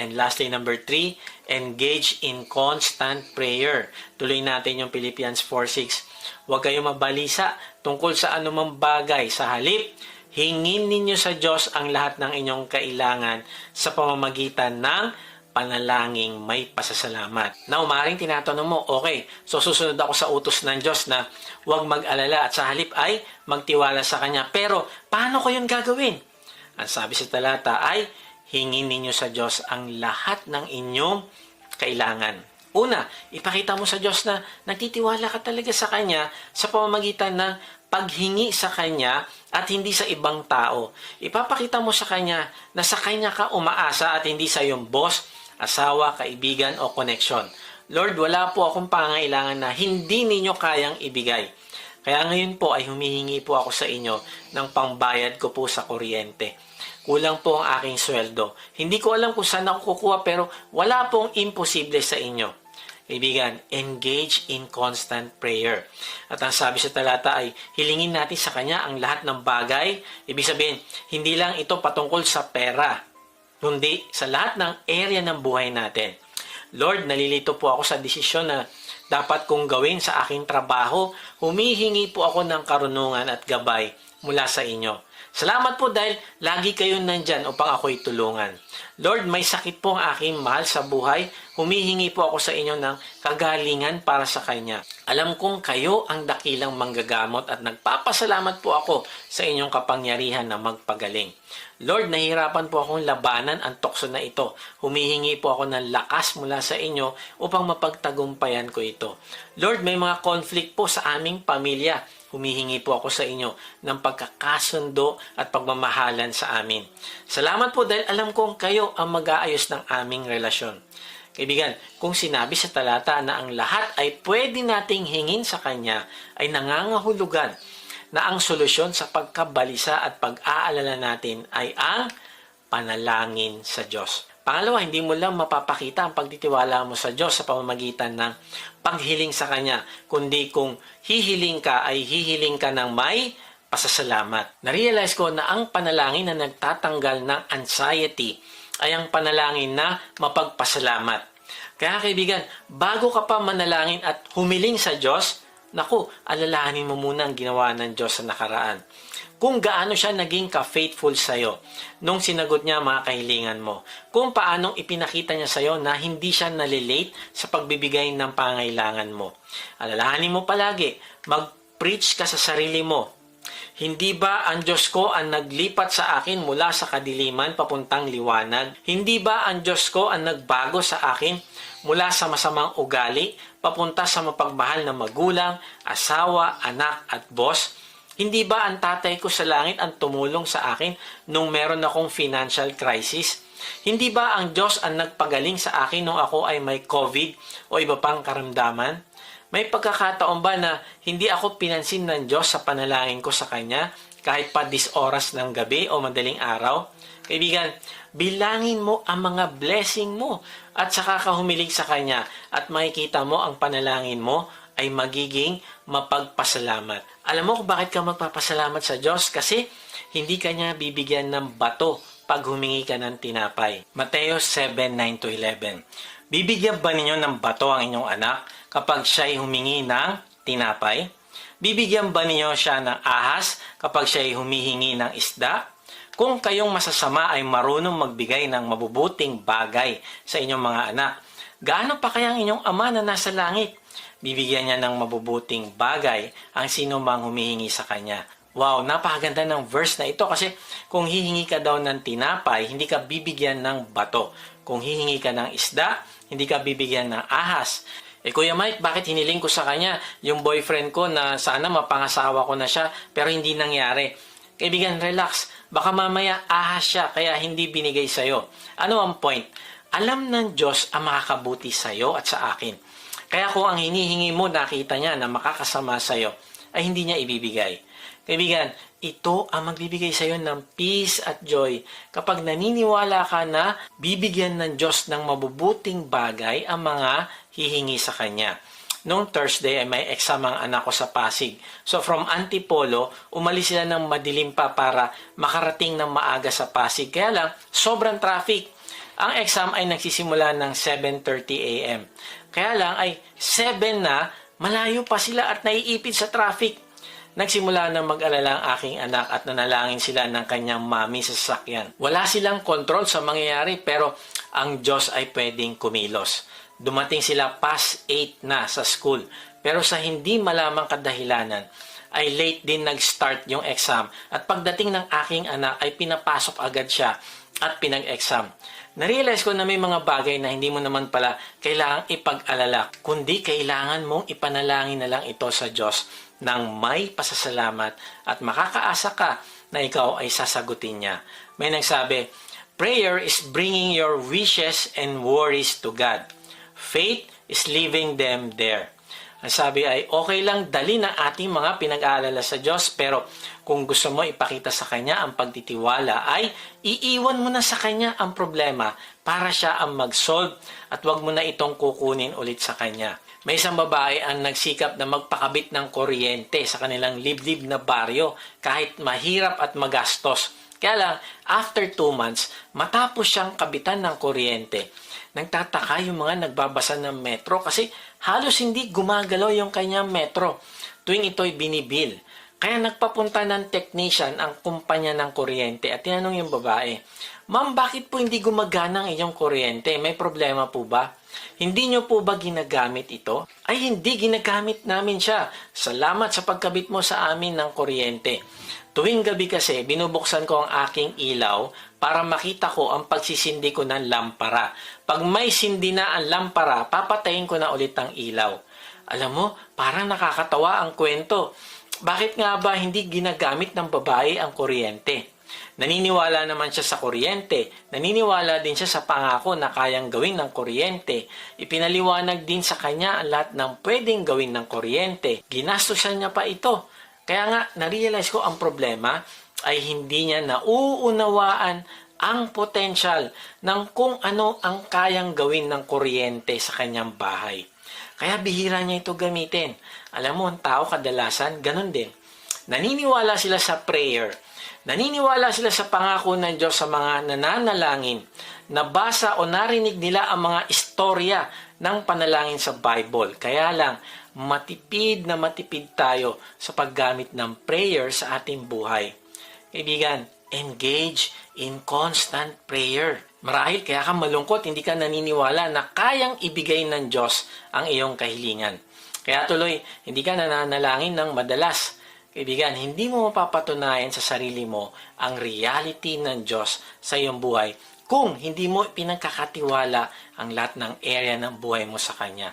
And lastly, number three, engage in constant prayer. Tuloy natin yung Philippians 4.6. Huwag kayong mabalisa tungkol sa anumang bagay. Sa halip, hingin ninyo sa Diyos ang lahat ng inyong kailangan sa pamamagitan ng panalangin may pasasalamat. Now, maaaring tinatanong mo, okay, so susunod ako sa utos ng Diyos na huwag mag-alala at sa halip ay magtiwala sa Kanya. Pero, paano ko yun gagawin? Ang sabi sa talata ay, hingin ninyo sa Diyos ang lahat ng inyong kailangan. Una, ipakita mo sa Diyos na nagtitiwala ka talaga sa Kanya sa pamamagitan ng paghingi sa Kanya at hindi sa ibang tao. Ipapakita mo sa Kanya na sa Kanya ka umaasa at hindi sa iyong boss, asawa, kaibigan o connection. Lord, wala po akong pangailangan na hindi ninyo kayang ibigay. Kaya ngayon po ay humihingi po ako sa inyo ng pangbayad ko po sa kuryente. Kulang po ang aking sweldo. Hindi ko alam kung saan ako kukuha pero wala pong imposible sa inyo. Kaibigan, engage in constant prayer. At ang sabi sa talata ay, hilingin natin sa Kanya ang lahat ng bagay. Ibig sabihin, hindi lang ito patungkol sa pera, kundi sa lahat ng area ng buhay natin. Lord, nalilito po ako sa desisyon na dapat kong gawin sa aking trabaho. Humihingi po ako ng karunungan at gabay mula sa inyo. Salamat po dahil lagi kayo nandyan upang ako'y tulungan. Lord, may sakit po ang aking mahal sa buhay. Humihingi po ako sa inyo ng kagalingan para sa Kanya. Alam kong kayo ang dakilang manggagamot at nagpapasalamat po ako sa inyong kapangyarihan na magpagaling. Lord, nahihirapan po akong labanan ang tukso na ito. Humihingi po ako ng lakas mula sa inyo upang mapagtagumpayan ko ito. Lord, may mga conflict po sa aming pamilya. Humihingi po ako sa inyo ng pagkakasundo at pagmamahalan sa amin. Salamat po dahil alam kong kayo ang mag-aayos ng aming relasyon. Kaibigan, kung sinabi sa talata na ang lahat ay pwede nating hingin sa Kanya, ay nangangahulugan na ang solusyon sa pagkabalisa at pag-aalala natin ay ang panalangin sa Diyos. Pangalawa, hindi mo lang mapapakita ang pagtitiwala mo sa Diyos sa pamamagitan ng paghiling sa Kanya, kundi kung hihiling ka ay hihiling ka ng may pasasalamat. Narealize ko na ang panalangin na nagtatanggal ng anxiety ay ang panalangin na mapagpasalamat. Kaya kaibigan, bago ka pa manalangin at humiling sa Diyos, naku, alalahanin mo muna ang ginawa ng Diyos sa nakaraan. Kung gaano siya naging ka-faithful sa'yo nung sinagot niya mga kahilingan mo. Kung paanong ipinakita niya sa'yo na hindi siya nalilate sa pagbibigay ng pangailangan mo. Alalahanin mo palagi, mag-preach ka sa sarili mo hindi ba ang Diyos ko ang naglipat sa akin mula sa kadiliman papuntang liwanag? Hindi ba ang Diyos ko ang nagbago sa akin mula sa masamang ugali papunta sa mapagmahal na magulang, asawa, anak at boss? Hindi ba ang tatay ko sa langit ang tumulong sa akin nung meron akong financial crisis? Hindi ba ang Diyos ang nagpagaling sa akin nung ako ay may COVID o iba pang karamdaman? May pagkakataon ba na hindi ako pinansin ng Diyos sa panalangin ko sa Kanya kahit pa dis oras ng gabi o madaling araw? Kaibigan, bilangin mo ang mga blessing mo at saka ka humilig sa Kanya at makikita mo ang panalangin mo ay magiging mapagpasalamat. Alam mo kung bakit ka magpapasalamat sa Diyos? Kasi hindi ka niya bibigyan ng bato pag humingi ka ng tinapay. Mateo 7:9-11 Bibigyan ba ninyo ng bato ang inyong anak kapag siya ay humingi ng tinapay? Bibigyan ba ninyo siya ng ahas kapag siya ay humihingi ng isda? Kung kayong masasama ay marunong magbigay ng mabubuting bagay sa inyong mga anak, gaano pa kaya ang inyong ama na nasa langit? Bibigyan niya ng mabubuting bagay ang sino mang humihingi sa kanya. Wow, napakaganda ng verse na ito kasi kung hihingi ka daw ng tinapay, hindi ka bibigyan ng bato. Kung hihingi ka ng isda, hindi ka bibigyan ng ahas. Eh Kuya Mike, bakit hiniling ko sa kanya yung boyfriend ko na sana mapangasawa ko na siya pero hindi nangyari? Kaibigan, relax. Baka mamaya ahas siya kaya hindi binigay sa'yo. Ano ang point? Alam ng Diyos ang makakabuti sa'yo at sa akin. Kaya kung ang hinihingi mo nakita niya na makakasama sa'yo, ay hindi niya ibibigay. Kaibigan, ito ang magbibigay sa iyo ng peace at joy kapag naniniwala ka na bibigyan ng Diyos ng mabubuting bagay ang mga hihingi sa Kanya. Noong Thursday ay may exam ang anak ko sa Pasig. So from Antipolo, umalis sila ng madilim pa para makarating ng maaga sa Pasig. Kaya lang, sobrang traffic. Ang exam ay nagsisimula ng 7.30 a.m. Kaya lang ay 7 na, malayo pa sila at naiipit sa traffic. Nagsimula na mag-alala ang aking anak at nanalangin sila ng kanyang mami sa sasakyan. Wala silang kontrol sa mangyayari pero ang Diyos ay pwedeng kumilos. Dumating sila past 8 na sa school pero sa hindi malamang kadahilanan ay late din nag-start yung exam at pagdating ng aking anak ay pinapasok agad siya at pinag-exam. Narealize ko na may mga bagay na hindi mo naman pala kailangang ipag-alala, kundi kailangan mong ipanalangin na lang ito sa Diyos ng may pasasalamat at makakaasa ka na ikaw ay sasagutin niya. May nagsabi, Prayer is bringing your wishes and worries to God. Faith is leaving them there. Ang sabi ay, okay lang dali ng ating mga pinag-aalala sa Diyos, pero kung gusto mo ipakita sa Kanya ang pagtitiwala, ay iiwan mo na sa Kanya ang problema para siya ang mag-solve at wag mo na itong kukunin ulit sa Kanya. May isang babae ang nagsikap na magpakabit ng kuryente sa kanilang liblib na baryo kahit mahirap at magastos. Kaya lang, after two months, matapos siyang kabitan ng kuryente, nagtataka yung mga nagbabasa ng metro kasi halos hindi gumagalaw yung kanyang metro tuwing ito'y binibil. Kaya nagpapunta ng technician ang kumpanya ng kuryente at tinanong yung babae, Ma'am, bakit po hindi gumagana ang iyong kuryente? May problema po ba? Hindi nyo po ba ginagamit ito? Ay, hindi ginagamit namin siya. Salamat sa pagkabit mo sa amin ng kuryente. Tuwing gabi kasi, binubuksan ko ang aking ilaw para makita ko ang pagsisindi ko ng lampara. Pag may sindi na ang lampara, papatayin ko na ulit ang ilaw. Alam mo, parang nakakatawa ang kwento. Bakit nga ba hindi ginagamit ng babae ang kuryente? Naniniwala naman siya sa kuryente. Naniniwala din siya sa pangako na kayang gawin ng kuryente. Ipinaliwanag din sa kanya ang lahat ng pwedeng gawin ng kuryente. Ginastosan niya pa ito. Kaya nga, narealize ko ang problema ay hindi niya nauunawaan ang potensyal ng kung ano ang kayang gawin ng kuryente sa kanyang bahay. Kaya bihira niya ito gamitin. Alam mo, ang tao kadalasan, ganun din. Naniniwala sila sa prayer. Naniniwala sila sa pangako ng Diyos sa mga nananalangin. Nabasa o narinig nila ang mga istorya ng panalangin sa Bible. Kaya lang, matipid na matipid tayo sa paggamit ng prayer sa ating buhay. Kaibigan, engage in constant prayer. Marahil kaya ka malungkot, hindi ka naniniwala na kayang ibigay ng Diyos ang iyong kahilingan. Kaya tuloy, hindi ka nananalangin ng madalas. Kaibigan, hindi mo mapapatunayan sa sarili mo ang reality ng Diyos sa iyong buhay kung hindi mo pinagkakatiwala ang lahat ng area ng buhay mo sa Kanya.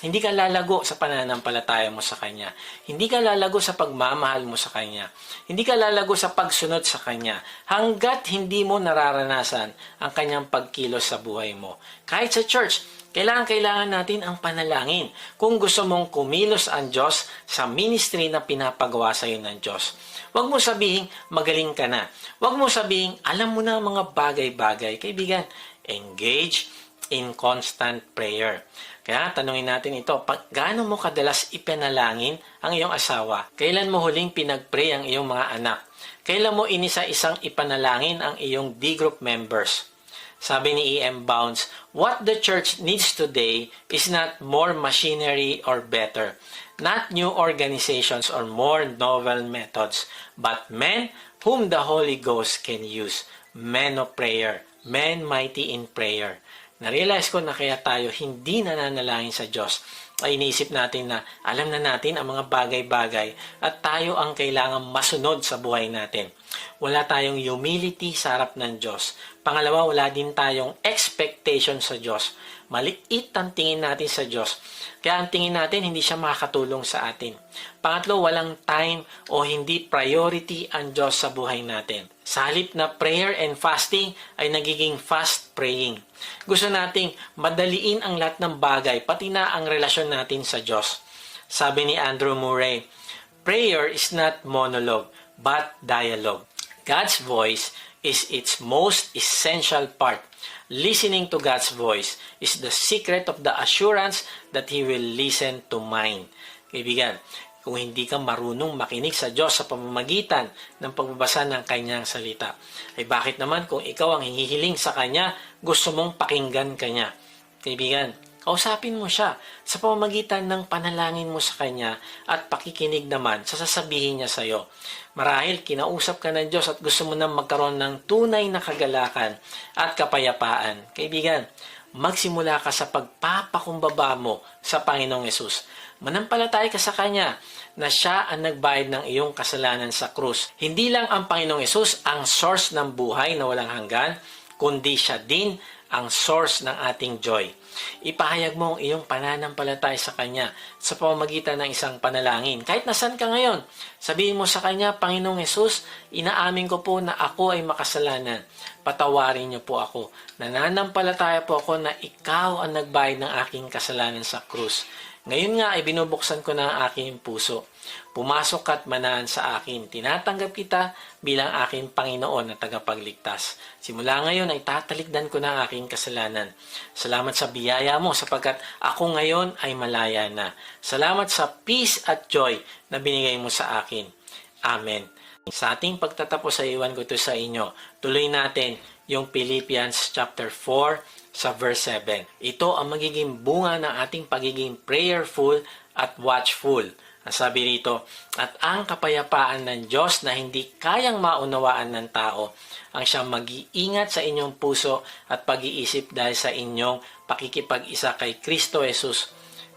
Hindi ka lalago sa pananampalataya mo sa Kanya. Hindi ka lalago sa pagmamahal mo sa Kanya. Hindi ka lalago sa pagsunod sa Kanya hanggat hindi mo nararanasan ang Kanyang pagkilos sa buhay mo. Kahit sa church, kailangan-kailangan natin ang panalangin kung gusto mong kumilos ang Diyos sa ministry na pinapagawa sa iyo ng Diyos. Huwag mo sabihin, magaling ka na. Huwag mo sabihin, alam mo na mga bagay-bagay. Kaibigan, engage in constant prayer. Kaya tanungin natin ito, pag, gaano mo kadalas ipanalangin ang iyong asawa? Kailan mo huling pinag-pray ang iyong mga anak? Kailan mo inisa-isang ipanalangin ang iyong D-group members? Sabi ni E.M. Bounds, what the church needs today is not more machinery or better, not new organizations or more novel methods, but men whom the Holy Ghost can use, men of prayer, men mighty in prayer. Na-realize ko na kaya tayo hindi nananalangin sa Diyos ay iniisip natin na alam na natin ang mga bagay-bagay at tayo ang kailangan masunod sa buhay natin. Wala tayong humility sa harap ng Diyos. Pangalawa, wala din tayong expectation sa Diyos. Maliit ang tingin natin sa Diyos. Kaya ang tingin natin, hindi siya makakatulong sa atin. Pangatlo, walang time o hindi priority ang Diyos sa buhay natin. Sa halip na prayer and fasting ay nagiging fast praying. Gusto nating madaliin ang lahat ng bagay, pati na ang relasyon natin sa Diyos. Sabi ni Andrew Murray, Prayer is not monologue, but dialogue. God's voice is its most essential part. Listening to God's voice is the secret of the assurance that He will listen to mine. Kaibigan, kung hindi ka marunong makinig sa Diyos sa pamamagitan ng pagbabasa ng kanyang salita. Ay bakit naman kung ikaw ang hihiling sa kanya, gusto mong pakinggan kanya? Kaibigan, kausapin mo siya sa pamamagitan ng panalangin mo sa kanya at pakikinig naman sa sasabihin niya sa iyo. Marahil kinausap ka ng Diyos at gusto mo nang magkaroon ng tunay na kagalakan at kapayapaan. Kaibigan, magsimula ka sa pagpapakumbaba mo sa Panginoong Yesus. Manampalataya ka sa Kanya na Siya ang nagbayad ng iyong kasalanan sa krus. Hindi lang ang Panginoong Yesus ang source ng buhay na walang hanggan, kundi Siya din ang source ng ating joy. Ipahayag mo ang iyong pananampalataya sa Kanya sa pamamagitan ng isang panalangin. Kahit nasan ka ngayon, sabihin mo sa Kanya, Panginoong Yesus, inaamin ko po na ako ay makasalanan. Patawarin niyo po ako. Nananampalataya po ako na ikaw ang nagbayad ng aking kasalanan sa krus. Ngayon nga ay binubuksan ko na ang aking puso. Pumasok at manaan sa akin. Tinatanggap kita bilang aking Panginoon na tagapagligtas. Simula ngayon ay tatalikdan ko na ang aking kasalanan. Salamat sa biyaya mo sapagkat ako ngayon ay malaya na. Salamat sa peace at joy na binigay mo sa akin. Amen. Sa ating pagtatapos sa iwan ko ito sa inyo, tuloy natin yung Philippians chapter 4 sa verse 7. Ito ang magiging bunga ng ating pagiging prayerful at watchful. Sabi rito, at ang kapayapaan ng Diyos na hindi kayang maunawaan ng tao, ang siyang mag-iingat sa inyong puso at pag-iisip dahil sa inyong pakikipag-isa kay Kristo Jesus.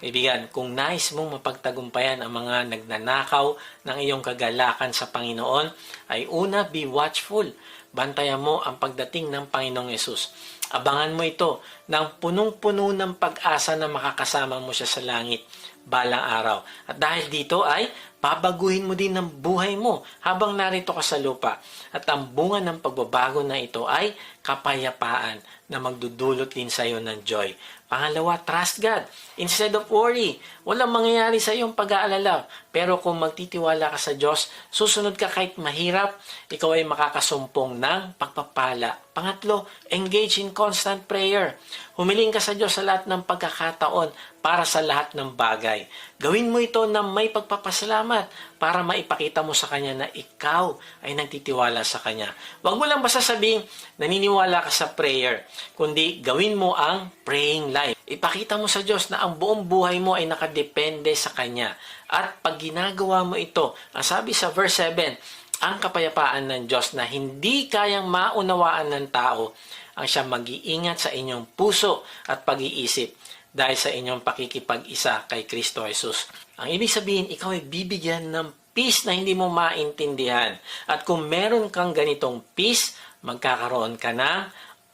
Kaibigan, kung nais mong mapagtagumpayan ang mga nagnanakaw ng iyong kagalakan sa Panginoon, ay una, be watchful. Bantayan mo ang pagdating ng Panginoong Yesus. Abangan mo ito ng punong-puno ng pag-asa na makakasama mo siya sa langit balang araw. At dahil dito ay babaguhin mo din ng buhay mo habang narito ka sa lupa. At ang bunga ng pagbabago na ito ay kapayapaan na magdudulot din sa iyo ng joy. Pangalawa, trust God. Instead of worry, walang mangyayari sa iyong pag-aalala. Pero kung magtitiwala ka sa Diyos, susunod ka kahit mahirap, ikaw ay makakasumpong ng pagpapala. Pangatlo, engage in constant prayer. Humiling ka sa Diyos sa lahat ng pagkakataon para sa lahat ng bagay. Gawin mo ito na may pagpapasalamat para maipakita mo sa Kanya na ikaw ay nagtitiwala sa Kanya. Huwag mo lang basta sabihin, naniniwala ka sa prayer, kundi gawin mo ang praying life. Ipakita mo sa Diyos na ang buong buhay mo ay nakadepende sa Kanya. At pag ginagawa mo ito, ang sabi sa verse 7, ang kapayapaan ng Diyos na hindi kayang maunawaan ng tao ang siya mag-iingat sa inyong puso at pag-iisip dahil sa inyong pakikipag-isa kay Kristo Jesus. Ang ibig sabihin, ikaw ay bibigyan ng peace na hindi mo maintindihan. At kung meron kang ganitong peace, magkakaroon ka ng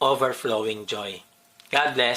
overflowing joy. God bless.